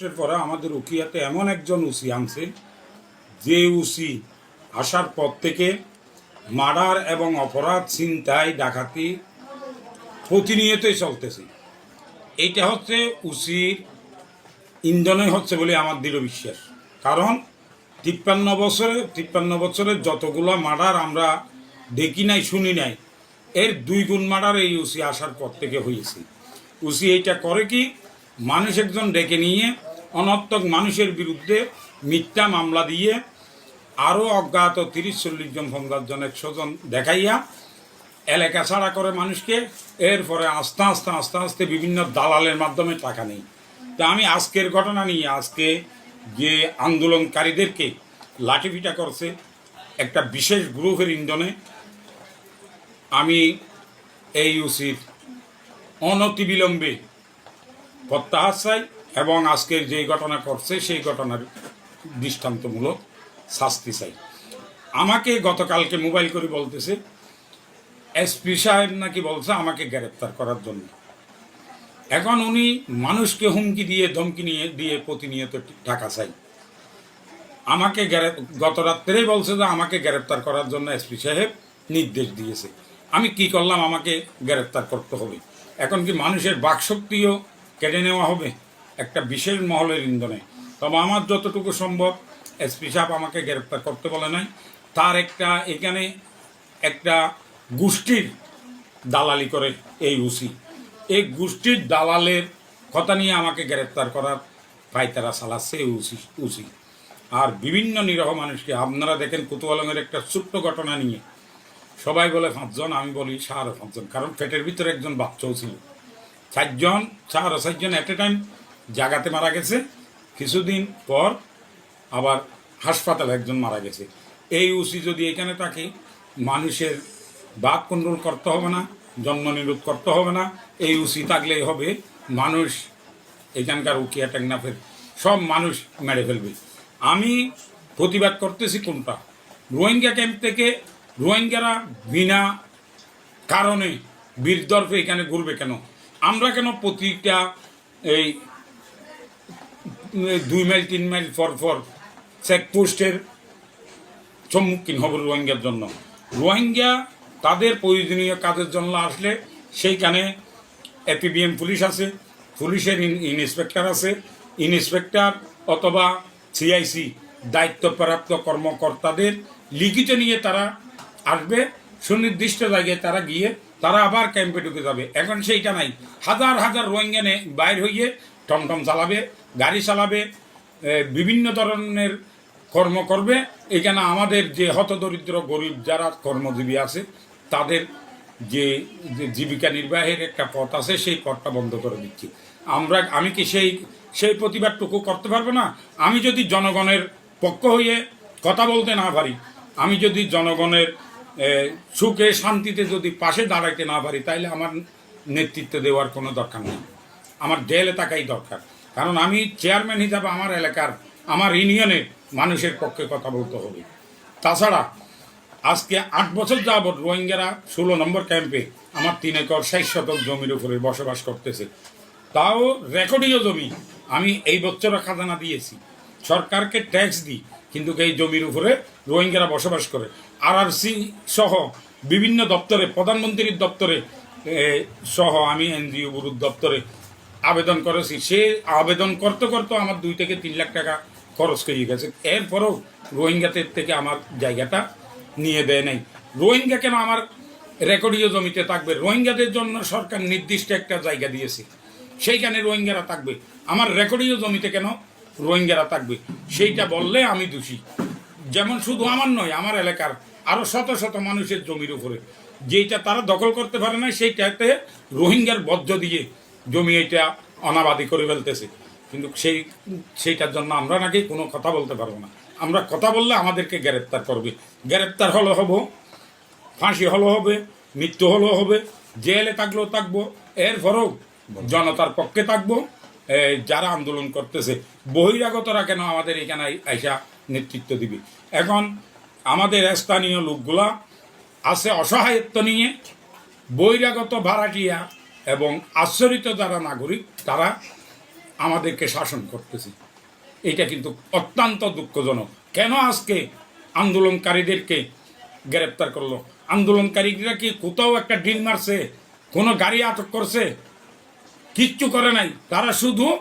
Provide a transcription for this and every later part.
আগস্টের পরে আমাদের উকিয়াতে এমন একজন উসি আনছে, যে উসি আসার পর থেকে মার্ডার এবং অপরাধ ছিনতাই, ডাকাতি প্রতিনিয়তই চলতেছে। এইটা হচ্ছে উসির ইন্ধনে হচ্ছে বলে আমার দৃঢ় বিশ্বাস। কারণ তিপ্পান্ন বছরে, তিপ্পান্ন বছরের যতগুলো মার্ডার আমরা দেখি নাই, শুনি নাই, এর দুই গুণ মার্ডার এই উসি আসার পর থেকে হয়েছে। উসি এইটা করে কি, মানুষ একজন ডেকে নিয়ে অনর্থক মানুষের বিরুদ্ধে মিথ্যা মামলা দিয়ে আরও অজ্ঞাত তিরিশ চল্লিশ জন পঞ্চাশ জন একশো জন দেখাইয়া এলাকা ছাড়া করে মানুষকে এরপরে আস্তে আস্তে আস্তে আস্তে বিভিন্ন দালালের মাধ্যমে টাকা নেই। তা আমি আজকের ঘটনা নিয়ে, আজকে যে আন্দোলনকারীদেরকে লাঠিপিটা করছে, একটা বিশেষ গ্রুপের ইন্ধনে আমি এই উচিত অনতিবিলম্বে প্রত্যাহার চাই এবং আজকের যে ঘটনা করছে সেই ঘটনার দৃষ্টান্তমূলক শাস্তি চাই। আমাকে গতকালকে মোবাইল করে বলতেছে, এসপি সাহেব নাকি বলছে আমাকে গ্রেপ্তার করার জন্য। এখন উনি মানুষকে হুমকি দিয়ে, ধমকি নিয়ে, দিয়ে প্রতিনিয়ত টাকা চাই। আমাকে গত রাত্রেই বলছে যে আমাকে গ্রেপ্তার করার জন্য এসপি সাহেব নির্দেশ দিয়েছে। আমি কি করলাম? আমাকে গ্রেপ্তার করতে হবে। এখন কি মানুষের বাকশক্তিও কেড়ে নেওয়া হবে? একটা বিশেষ মহলের ইন্ধনে। তবে আমার যতটুকু সম্ভব, এসপি সাহেব আমাকে গ্রেপ্তার করতে বলে নাই। তার একটা এখানে একটা গোষ্ঠীর দালালি করে এই উসি এই গোষ্ঠীর দালালের কথা নিয়ে আমাকে গ্রেপ্তার করার পায়তারা চালাচ্ছে এই উসি উসি আর বিভিন্ন নিরহ মানুষকে, আপনারা দেখেন কুতুয়ালঙ্গের একটা ছোট্ট ঘটনা নিয়ে। সবাই বলে, পাঁচজন? আমি বলি সাড়ে পাঁচজন। কারণ পেটের ভিতরে একজন বাচ্চাও ছিল। চারজন, চার চারজন অ্যাট এ টাইম জাগাতে মারা গেছে। কিছুদিন পর আবার হাসপাতালে একজন মারা গেছে। এই উসি যদি এখানে থাকে, মানুষের বাদ কন্ট্রোল করতে হবে না, জন্ম নিরোধ করতে হবে না। এই উসি থাকলেই হবে, মানুষ এখানকার উকিয়া, টেকনাফের সব মানুষ মেরে ফেলবে। আমি প্রতিবাদ করতেছি কোনটা? রোহিঙ্গা ক্যাম্প থেকে রোহিঙ্গারা বিনা কারণে বীরদর্পে এখানে ঘুরবে কেন? আমরা কেন প্রতিটা এই দুই মাইল, তিন মাইল পর পর চেকপোস্টের সম্মুখীন হব রোহিঙ্গার জন্য। রোহিঙ্গা তাদের প্রয়োজনীয় কাজের জন্য আসলে সেইখানে এপিবিএম পুলিশ আছে, পুলিশের ইন- ইন্সপেক্টর আছে। ইন্সপেক্টর অথবা সিআইসি দায়িত্বপ্রাপ্ত কর্মকর্তাদের লিখিত নিয়ে তারা আসবে। সুনির্দিষ্ট জায়গায় তারা গিয়ে তারা আবার ক্যাম্পে ঢুকে যাবে। এখন সেইটা নাই। হাজার হাজার রোহিঙ্গা বাইর হইয়ে টমটম চালাবে, গাড়ি চালাবে বিভিন্ন ধরনের কর্ম করবে। এখানে আমাদের যে হতদরিদ্র গরিব যারা কর্মজীবী আছে, তাদের যে জীবিকা নির্বাহের একটা পথ আছে, সেই পথটা বন্ধ করে দিচ্ছি। আমরা, আমি কি সেই সেই প্রতিবাদটুকু করতে পারব না? আমি যদি জনগণের পক্ষ হয়ে কথা বলতে না পারি, আমি যদি জনগণের সুখে শান্তিতে যদি পাশে দাঁড়াইতে না পারি, তাইলে আমার নেতৃত্ব দেওয়ার কোনো দরকার নেই। আমার জেলে থাকাই দরকার। কারণ আমি চেয়ারম্যান হিসাবে আমার এলাকার, আমার ইউনিয়নের মানুষের পক্ষে কথা বলতে হবে। তাছাড়া, আজকে আট বছর যাবৎ রোহিঙ্গারা ষোলো নম্বর ক্যাম্পে আমার তিন একর ষাট শতক জমির উপরে বসবাস করতেছে। তাও রেকর্ডীয় জমি। আমি এই বছর খাজানা দিয়েছি। সরকারকে ট্যাক্স দিই, কিন্তু এই জমির উপরে রোহিঙ্গারা বসবাস করে। আরআরসি সহ বিভিন্ন দপ্তরে, প্রধানমন্ত্রীর দপ্তরে সহ আমি এনজিও গুরুর দপ্তরে আবেদন করেছি সে আবেদন করতে করতে আমার দুই থেকে তিন লাখ টাকা খরচ হয়ে গেছে। এরপরেও রোহিঙ্গাদের থেকে আমার জায়গাটা নিয়ে দেয় নাই। রোহিঙ্গা কেন আমার রেকর্ডীয় জমিতে থাকবে? রোহিঙ্গাদের জন্য সরকার নির্দিষ্ট একটা জায়গা দিয়েছে। সেইখানে রোহিঙ্গারা থাকবে। আমার রেকর্ডীয় জমিতে কেন রোহিঙ্গারা থাকবে? সেইটা বললে আমি দোষী। যেমন শুধু আমার নয়, আমার এলাকার আরও শত শত মানুষের জমির উপরে। যেটা তারা দখল করতে পারে না সেইটাতে রোহিঙ্গার বদ্ধ দিয়ে জমি এটা অনাবাদি করে ফেলতেছে। কিন্তু সেই, সেইটার জন্য আমরা নাকি কোনো কথা বলতে পারব না। আমরা কথা বললে আমাদেরকে গ্রেপ্তার করবে। গ্রেপ্তার হলে হব, ফাঁসি হলো হবে, মৃত্যু হলো হবে, জেলে থাকলেও থাকব, এরপরেও জনতার পক্ষে থাকব যারা আন্দোলন করতেছে। বহিরাগতরা কেন আমাদের এখানে আই- আইসা নেতৃত্ব দিবে? এখন আমাদের স্থানীয় লোকগুলা আছে অসহায়ত্ব নিয়ে, বহিরাগত ভাড়াটিয়া এবং আশ্চরিত যারা নাগরিক, তারা আমাদেরকে শাসন করতেছে। এটা কিন্তু অত্যন্ত দুঃখজনক। কেন আজকে আন্দোলনকারীদেরকে গ্রেপ্তার করল? আন্দোলনকারীরা কি কোথাও একটা ডিল মারছে? কোনো গাড়ি আটক করছে? কিচ্ছু করে নাই। তারা শুধু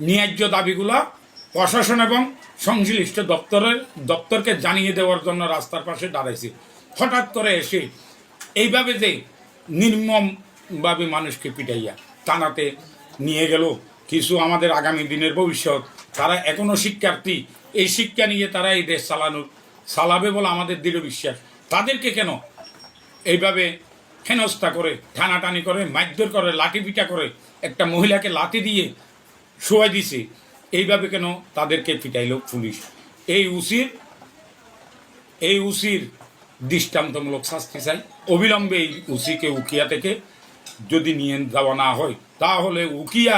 ন্যায্য দাবিগুলো প্রশাসন এবং সংশ্লিষ্ট দপ্তরের, দপ্তরকে জানিয়ে দেওয়ার জন্য রাস্তার পাশে দাঁড়াইছে। হঠাৎ করে এসে এইভাবে যে নির্মমভাবে মানুষকে পিটাইয়া থানাতে নিয়ে গেল। কিছু আমাদের আগামী দিনের ভবিষ্যৎ। তারা এখনও শিক্ষার্থী। এই শিক্ষা নিয়ে তারা এই দেশ চালানোর, চালাবে বলে আমাদের দৃঢ় বিশ্বাস। তাদেরকে কেন এইভাবে হেনস্থা করে, টানাটানি করে, মারধর করে, লাঠি পিটা করে একটা মহিলাকে লাঠি দিয়ে শোয়াই দিছে? এইভাবে কেন তাদেরকে পিটাইল পুলিশ? এই উচির এই উচির দৃষ্টান্তমূলক শাস্তি চাই। অবিলম্বে এই উচিকে উকিয়া থেকে যদি নিয়ে যাওয়া না হয়, তাহলে উকিয়া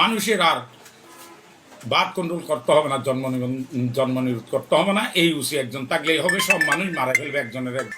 মানুষের আর বাদ কন্ট্রোল করতে হবে না, জন্ম জন্ম নিরোধ করতে হবে না। এই উসি একজন থাকলেই হবে, সব মানুষ মারা ফেলবে, একজনের এক